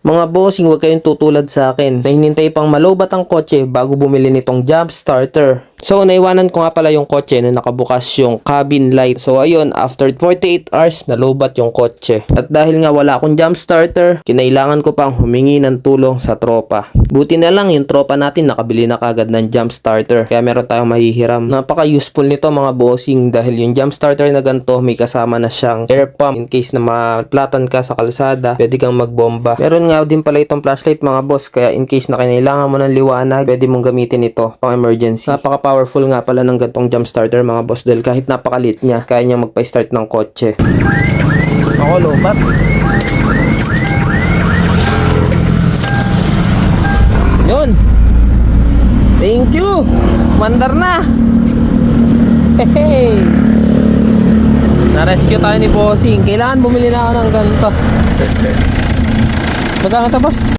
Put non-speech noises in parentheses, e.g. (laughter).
Mga bossing, huwag kayong tutulad sa akin na hinintay pang malobat ang kotse bago bumili nitong jump starter. So, naiwanan ko nga pala yung kotse na nakabukas yung cabin light. So, ayun, after 48 hours, nalobat yung kotse. At dahil nga wala akong jump starter, kinailangan ko pang humingi ng tulong sa tropa. Buti na lang yung tropa natin nakabili na kagad ng jump starter. Kaya meron tayong mahihiram. Napaka-useful nito mga bossing dahil yung jump starter na ganito may kasama na siyang air pump in case na maplatan ka sa kalsada, pwede kang magbomba. Meron nga din pala itong flashlight mga boss kaya in case na kinailangan mo ng liwanag, pwede mong gamitin ito pang emergency. Napaka-powerful nga pala ng gantong jump starter mga boss dahil kahit napakalit niya, kaya niya magpa-start ng kotse. Ako lobat. Yun. Thank you. Mandar na. Hey. Na-rescue tayo ni Bossing. Kailangan bumili na ako ng ganito. (laughs) Magkano to, boss?